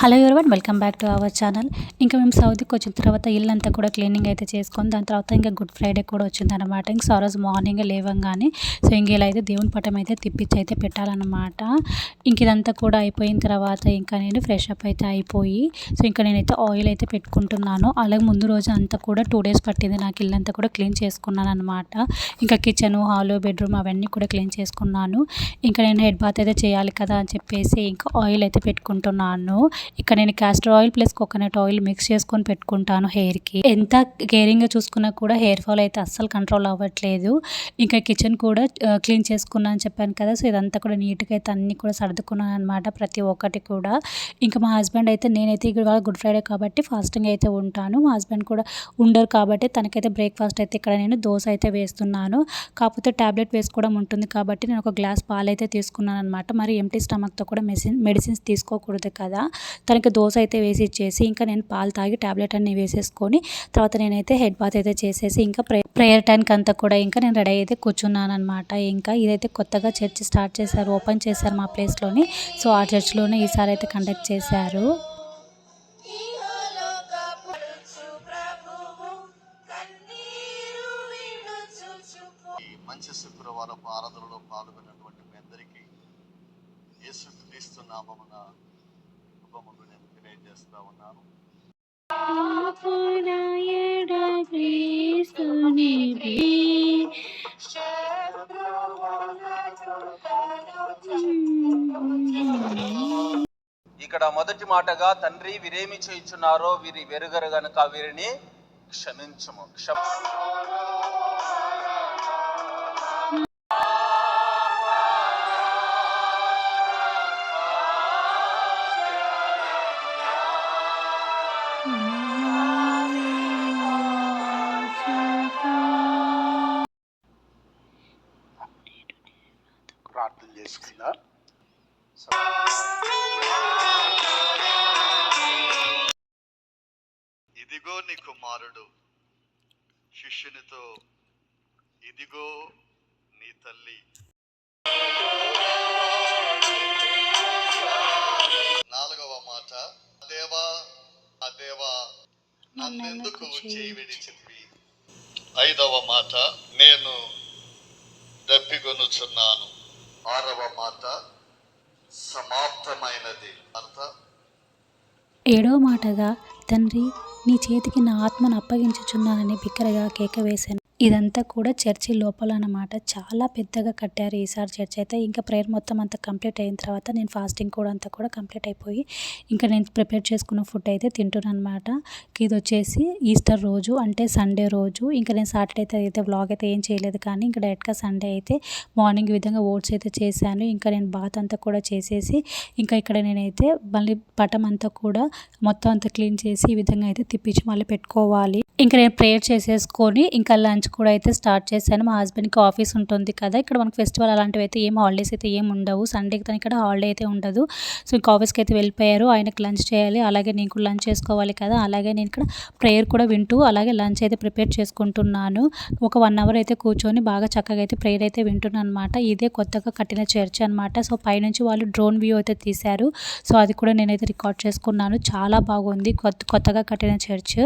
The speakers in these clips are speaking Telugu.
Hello everyone welcome back to our channel. ఇంకా మేము సౌదీకి వచ్చిన తర్వాత ఇల్లు అంతా కూడా క్లీనింగ్ అయితే చేసుకొని దాని తర్వాత ఇంకా గుడ్ ఫ్రైడే కూడా వచ్చిందనమాట ఇంక సో రోజు మార్నింగ్ లేవంగానే సో ఇంక ఇలా అయితే దేవుని పటం అయితే తిప్పించి అయితే పెట్టాలన్నమాట. ఇంక ఇదంతా కూడా అయిపోయిన తర్వాత ఇంకా నేను ఫ్రెష్ అప్ అయితే అయిపోయి సో ఇంకా నేనైతే ఆయిల్ అయితే పెట్టుకుంటున్నాను. అలాగే ముందు రోజు అంతా కూడా టూ డేస్ పట్టింది నాకు ఇల్లు అంతా కూడా క్లీన్ చేసుకున్నాను అనమాట ఇంకా కిచెన్ హాల్ బెడ్రూమ్ అవన్నీ కూడా క్లీన్ చేసుకున్నాను. ఇంకా నేను హెడ్ బాత్ అయితే చేయాలి కదా అని చెప్పేసి ఇంకా ఆయిల్ అయితే పెట్టుకుంటున్నాను. ఇక్కడ నేను castor oil plus coconut oil mix చేసుకొని పెట్టుకుంటాను హెయిర్కి ఎంత కేరింగ్గా చూసుకున్నా కూడా హెయిర్ ఫాల్ అయితే అస్సలు కంట్రోల్ అవ్వట్లేదు. ఇంకా కిచెన్ కూడా క్లీన్ చేసుకున్నాను అని చెప్పాను కదా సో ఇదంతా కూడా నీట్గా అయితే అన్నీ కూడా సర్దుకున్నాను అనమాట ప్రతి ఒక్కటి కూడా. ఇంకా మా హస్బెండ్ అయితే నేనైతే ఇవాళ గుడ్ ఫ్రైడే కాబట్టి ఫాస్టింగ్ అయితే ఉంటాను. మా హస్బెండ్ కూడా ఉండరు కాబట్టి తనకైతే బ్రేక్ఫాస్ట్ అయితే ఇక్కడ నేను దోశ అయితే వేస్తున్నాను. కాకపోతే ట్యాబ్లెట్ వేసుకోవడం ఉంటుంది కాబట్టి నేను ఒక గ్లాస్ పాలు అయితే తీసుకున్నాను అనమాట మరి ఎంటీ స్టమక్తో కూడా మెడిసిన్ మెడిసిన్స్ తీసుకోకూడదు కదా. తనకి దోశ అయితే వేసి ఇచ్చేసి ఇంకా నేను పాలు తాగి ట్యాబ్లెట్ అన్ని వేసేసుకొని తర్వాత నేనైతే హెడ్ బాత్ అయితే చేసేసి ఇంకా ప్రే ప్రేయర్ టైంకి అంతా కూడా ఇంకా నేను రెడీ అయితే కూర్చున్నాను అనమాట ఇంకా ఇదైతే కొత్తగా చర్చ్ స్టార్ట్ చేశారు ఓపెన్ చేశారు మా ప్లేస్లోని. సో ఆ చర్చ్లోనే ఈసారి అయితే కండక్ట్ చేశారు. మంచి శుక్రవారం ఆరాధనలో పాల్గొన్నటువంటి మీ అందరికీ యేసుక్రీస్తు నామమున శుభములు నేను తెలియజేస్తా ఉన్నాను. ఇక్కడ మొదటి మాటగా తండ్రి వీరేమి చేయుచున్నారో వీరి వెరుగరు గనుక వీరిని క్షమించము. క్షమ చేసుకుందా ఇదిగో నీ కుమారుడు శిష్యునితో ఇదిగో నీ తల్లి. నాలుగవ మాట దేవా ఆ దేవా నన్నెందుకు చేయి విడిచితివి? ఐదవ మాట నేను దప్పిగొనుచున్నాను ఆరవ మాట సమాప్తమైనది అర్థ? ఏడో మాటగా తండ్రి నీ చేతికి నా ఆత్మను అప్పగించుచున్నానని బిక్కరగా కేక వేశాను. ఇదంతా కూడా చర్చి లోపల అనమాట చాలా పెద్దగా కట్టారు ఈసారి చర్చ్ అయితే. ఇంకా ప్రేయర్ మొత్తం అంతా కంప్లీట్ అయిన తర్వాత నేను ఫాస్టింగ్ కూడా అంతా కూడా కంప్లీట్ అయిపోయి ఇంకా నేను ప్రిపేర్ చేసుకున్న ఫుడ్ అయితే తింటున్నాను అనమాట ఇది వచ్చేసి ఈస్టర్ రోజు అంటే సండే రోజు. ఇంకా నేను సాటర్డే అయితే అయితే వ్లాగ్ అయితే ఏం చేయలేదు కానీ ఇంకా డైరెక్ట్గా సండే అయితే మార్నింగ్ ఈ విధంగా ఓట్స్ అయితే చేశాను. ఇంకా నేను బాత్ అంతా కూడా చేసేసి ఇంకా ఇక్కడ నేనైతే మళ్ళీ పటం అంతా కూడా మొత్తం అంతా క్లీన్ చేసి ఈ విధంగా అయితే తిప్పించి మళ్ళీ పెట్టుకోవాలి. ఇంకా నేను ప్రేయర్ చేసేసుకొని ఇంకా లంచ్ కూడా అయితే స్టార్ట్ చేశాను. మా హస్బెండ్కి ఆఫీస్ ఉంటుంది కదా ఇక్కడ మనకి ఫెస్టివల్ అలాంటివి అయితే ఏం హాలిడేస్ అయితే ఏం ఉండవు. సండేకి తను ఇక్కడ హాలిడే అయితే ఉండదు. సో ఇంకా ఆఫీస్కి అయితే వెళ్ళిపోయారు. ఆయనకి లంచ్ చేయాలి అలాగే నేను కూడా లంచ్ చేసుకోవాలి కదా అలాగే నేను ఇక్కడ ప్రేయర్ కూడా వింటూ అలాగే లంచ్ అయితే ప్రిపేర్ చేసుకుంటున్నాను. ఒక వన్ అవర్ అయితే కూర్చొని బాగా చక్కగా అయితే ప్రేయర్ అయితే వింటున్నాను అనమాట ఇదే కొత్తగా కట్టిన చర్చ్ అనమాట సో పైనుంచి వాళ్ళు డ్రోన్ వ్యూ అయితే తీశారు. సో అది కూడా నేనైతే రికార్డ్ చేసుకున్నాను. చాలా బాగుంది కొత్త కొత్తగా కట్టిన చర్చ్.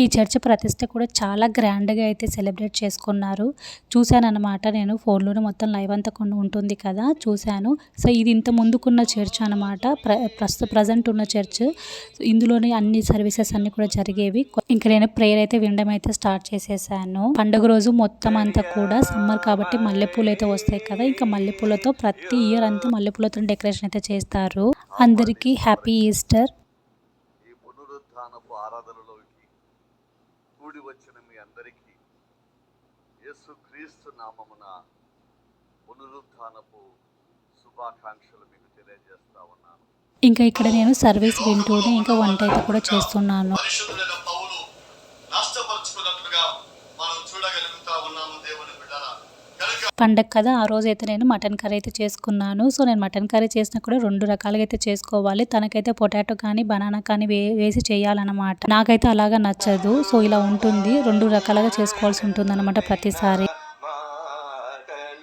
ఈ చర్చ్ ప్రతిష్ట కూడా చాలా గ్రాండ్గా అయితే సెలబ్రేట్ చేసుకున్నారు. చూశాను అనమాట నేను. ఫోన్లోనే మొత్తం లైవ్ అంతా కొన్ని ఉంటుంది కదా చూశాను. సో ఇది ఇంత ముందుకున్న చర్చ్ అనమాట ప్ర ప్రస్తుత ప్రజెంట్ ఉన్న చర్చ్. ఇందులోనే అన్ని సర్వీసెస్ అన్ని కూడా జరిగేవి. ఇంకా నేను ప్రేయర్ అయితే వినడం అయితే స్టార్ట్ చేసేసాను. పండుగ రోజు మొత్తం అంతా కూడా సమ్మర్ కాబట్టి మల్లెపూలు అయితే వస్తాయి కదా ఇంకా మల్లెపూలతో ప్రతి ఇయర్ అంతా మల్లెపూలతో డెకరేషన్ అయితే చేస్తారు. అందరికీ హ్యాపీ ఈస్టర్. ఆరాధనలో కూడి వచ్చిన మీ అందరికీ యేసుక్రీస్తు నామమున పునరుద్ధానపు శుభాకాంక్షలు మీకు తెలియజేస్తా ఉన్నాను. ఇంకా ఇక్కడ నేను సర్వీస్ వింటూనే ఇంకా వంట అయితే కూడా చేస్తున్నాను. మనం చూడగలుగుతా ఉన్నాము దేవుని బిడ్డరా. పండగ కదా ఆ రోజు అయితే నేను మటన్ కర్రీ అయితే చేసుకున్నాను. సో నేను మటన్ కర్రీ చేసినా కూడా రెండు రకాలుగా అయితే చేసుకోవాలి. తనకైతే పొటాటో కానీ బనానా కానీ వే వేసి చేయాలన్నమాట. నాకైతే అలాగా నచ్చదు. సో ఇలా ఉంటుంది. రెండు రకాలుగా చేసుకోవాల్సి ఉంటుంది అనమాట ప్రతిసారి.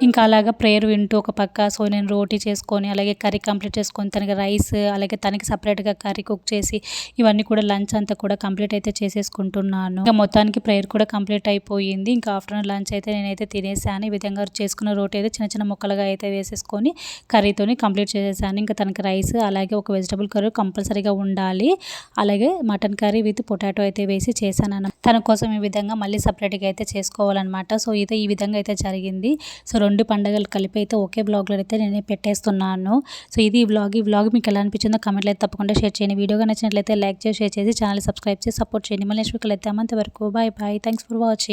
ఇంకా అలాగా ప్రేయర్ వింటూ ఒక పక్క సో నేను రోటీ చేసుకొని అలాగే కర్రీ కంప్లీట్ చేసుకొని తనకి రైస్ అలాగే తనకి సపరేట్గా కర్రీ కుక్ చేసి ఇవన్నీ కూడా లంచ్ అంతా కూడా కంప్లీట్ అయితే చేసేసుకుంటున్నాను. ఇంకా మొత్తానికి ప్రేయర్ కూడా కంప్లీట్ అయిపోయింది. ఇంకా ఆఫ్టర్నూన్ లంచ్ అయితే నేనైతే తినేసాను. ఈ విధంగా చేసుకున్న రోటీ అయితే చిన్న చిన్న ముక్కలుగా అయితే వేసేసుకొని కర్రీతోని కంప్లీట్ చేసేసాను. ఇంకా తనకి రైస్ అలాగే ఒక వెజిటబుల్ కర్రీ కంపల్సరీగా ఉండాలి. అలాగే మటన్ కర్రీ విత్ పొటాటో అయితే వేసి చేశాను అన్న తన కోసం ఈ విధంగా మళ్ళీ సపరేట్గా అయితే చేసుకోవాలన్నమాట. సో అయితే ఈ విధంగా అయితే జరిగింది. సో రెండు రెండు పండుగలు కలిపి అయితే ఒకే బ్లాగ్లో అయితే నేనే పెట్టేస్తున్నాను. సో ఇది ఈ బ్లాగ్ ఈ బ్లాగ్ మీకు ఎలా అనిపించిందో కమెంట్లో అయితే తప్పకుండా షేర్ చేయండి. వీడియోగా నచ్చినట్లయితే లైక్ చేసి షేర్ చేసి ఛానల్ సబ్స్క్రైబ్ చేసి సపోర్ట్ చేయండి. మళ్ళీ నెక్స్ట్ వీక్ అయితే అంతవరకు bye bye thanks for watching